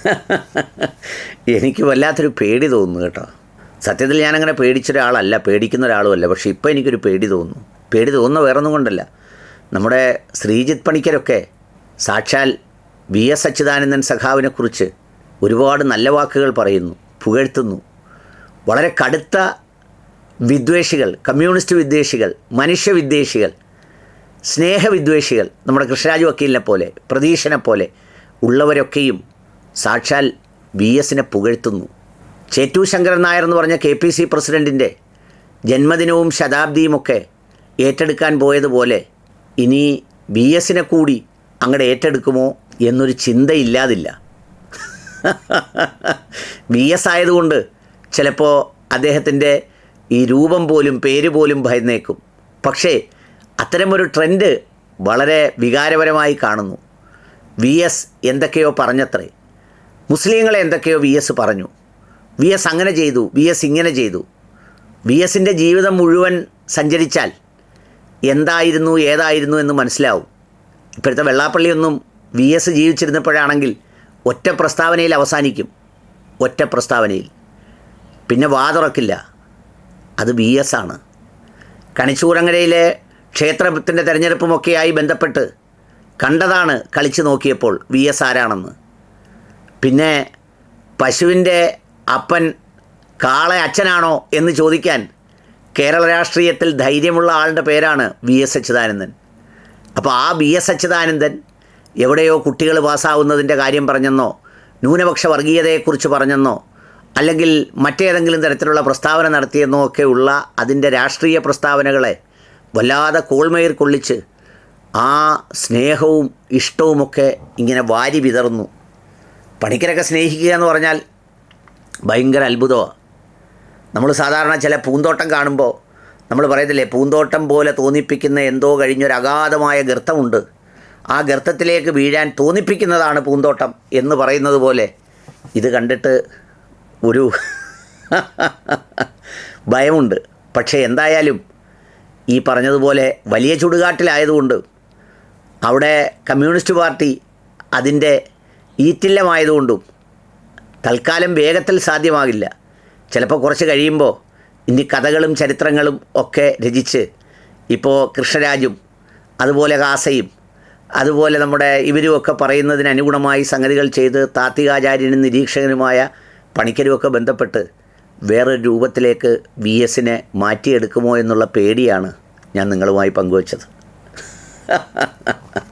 എനിക്ക് വല്ലാത്തൊരു പേടി തോന്നുന്നു കേട്ടോ. സത്യത്തിൽ ഞാനങ്ങനെ പേടിച്ചൊരാളല്ല പേടിക്കുന്ന പേടിക്കുന്ന ഒരാളുമല്ല പക്ഷേ ഇപ്പോൾ എനിക്കൊരു പേടി തോന്നുന്നു. പേടി തോന്നുന്ന വേറൊന്നും കൊണ്ടല്ല. നമ്മുടെ ശ്രീജിത്ത് പണിക്കരൊക്കെ സാക്ഷാൽ വി എസ് അച്യുതാനന്ദൻ സഖാവിനെക്കുറിച്ച് ഒരുപാട് നല്ല വാക്കുകൾ പറയുന്നു പുകഴ്ത്തുന്നു. വളരെ കടുത്ത വിദ്വേഷികൾ കമ്മ്യൂണിസ്റ്റ് വിദ്വേഷികൾ മനുഷ്യവിദ്വേഷികൾ സ്നേഹവിദ്വേഷികൾ നമ്മുടെ കൃഷ്ണരാജ് വക്കീലിനെ പോലെ പ്രതീക്ഷനെ പോലെ ഉള്ളവരൊക്കെയും സാക്ഷാൽ വി എസിനെ പുകഴ്ത്തുന്നു. ചേറ്റു ശങ്കരൻ നായർ എന്ന് പറഞ്ഞ കെ പി സി പ്രസിഡന്റിന്റെ ജന്മദിനവും ശതാബ്ദിയുമൊക്കെ ഏറ്റെടുക്കാൻ പോയതുപോലെ ഇനി വി എസിനെ കൂടി അങ്ങടെ ഏറ്റെടുക്കുമോ എന്നൊരു ചിന്തയില്ലാതില്ല. വി എസ് ആയതുകൊണ്ട് ചിലപ്പോൾ അദ്ദേഹത്തിന്റെ ഈ രൂപം പോലും പേര് പോലും ഭയന്നേക്കും. പക്ഷേ അത്തരമൊരു ട്രെൻഡ് വളരെ വികാരപരമായി കാണുന്നു. വി എസ് എന്തൊക്കെയോ പറഞ്ഞത്രേ. മുസ്ലിങ്ങളെ എന്തൊക്കെയോ വി എസ് പറഞ്ഞു. വി എസ് അങ്ങനെ ചെയ്തു വി എസ് ഇങ്ങനെ ചെയ്തു. വി എസിന്റെ ജീവിതം മുഴുവൻ സഞ്ചരിച്ചാൽ എന്തായിരുന്നു ഏതായിരുന്നു എന്ന് മനസ്സിലാവും. ഇപ്പോഴത്തെ വെള്ളാപ്പള്ളിയൊന്നും വി എസ് ജീവിച്ചിരുന്നപ്പോഴാണെങ്കിൽ ഒറ്റ പ്രസ്താവനയിൽ അവസാനിക്കും. ഒറ്റ പ്രസ്താവനയിൽ. പിന്നെ വാതുറക്കില്ല. അത് വി എസ് ആണ്. കണിച്ചൂരങ്ങരയിലെ ക്ഷേത്രത്തിന്റെ തെരഞ്ഞെടുപ്പുമൊക്കെയായി ബന്ധപ്പെട്ട് കണ്ടതാണ് കളിച്ചു നോക്കിയപ്പോൾ വി എസ് ആരാണെന്ന്. പിന്നെ പശുവിന്റെ അപ്പൻ കാളെ അച്ഛനാണോ എന്ന് ചോദിക്കാൻ കേരള രാഷ്ട്രീയത്തിൽ ധൈര്യമുള്ള ആളുടെ പേരാണ് വി എസ് അച്യുതാനന്ദൻ. അപ്പോൾ ആ വി എസ് അച്യുതാനന്ദൻ എവിടെയോ കുട്ടികൾ പാസ്സാവുന്നതിന്റെ കാര്യം പറഞ്ഞെന്നോ ന്യൂനപക്ഷ വർഗീയതയെക്കുറിച്ച് പറഞ്ഞെന്നോ അല്ലെങ്കിൽ മറ്റേതെങ്കിലും തരത്തിലുള്ള പ്രസ്താവന നടത്തിയെന്നോ ഒക്കെ ഉള്ള അതിന്റെ രാഷ്ട്രീയ പ്രസ്താവനകളെ വല്ലാതെ കോൾമയിൽ കൊള്ളിച്ച് ആ സ്നേഹവും ഇഷ്ടവുമൊക്കെ ഇങ്ങനെ വാരി വിതറുന്നു. പണിക്കരൊക്കെ സ്നേഹിക്കുക എന്ന് പറഞ്ഞാൽ ഭയങ്കര അത്ഭുതമാണ് നമ്മൾ സാധാരണ ചില പൂന്തോട്ടം കാണുമ്പോൾ നമ്മൾ പറയത്തില്ലേ പൂന്തോട്ടം പോലെ തോന്നിപ്പിക്കുന്ന എന്തോ കഴിഞ്ഞൊരു അഗാധമായ ഗർത്തമുണ്ട്. ആ ഗർത്തത്തിലേക്ക് വീഴാൻ തോന്നിപ്പിക്കുന്നതാണ് പൂന്തോട്ടം എന്ന് പറയുന്നത് പോലെ ഇത് കണ്ടിട്ട് ഒരു ഭയമുണ്ട്. പക്ഷേ എന്തായാലും ഈ പറഞ്ഞതുപോലെ വലിയ ചുടുകാട്ടിലായതുകൊണ്ട് അവിടെ കമ്മ്യൂണിസ്റ്റ് പാർട്ടി അതിന്റെ ഈറ്റില്ലമായതുകൊണ്ടും തൽക്കാലം വേഗത്തിൽ സാധ്യമാകില്ല. ചിലപ്പോൾ കുറച്ച് കഴിയുമ്പോൾ ഇനി കഥകളും ചരിത്രങ്ങളും ഒക്കെ രചിച്ച് ഇപ്പോൾ കൃഷ്ണരാജും അതുപോലെ കാസയും അതുപോലെ നമ്മുടെ ഇവരുമൊക്കെ പറയുന്നതിന് അനുഗുണമായി സംഗതികൾ ചെയ്ത് താത്വികാചാര്യനും നിരീക്ഷകനുമായ പണിക്കരുമൊക്കെ ബന്ധപ്പെട്ട് വേറൊരു രൂപത്തിലേക്ക് വി എസിനെ മാറ്റിയെടുക്കുമോ എന്നുള്ള പേടിയാണ് ഞാൻ നിങ്ങളുമായി പങ്കുവച്ചത്.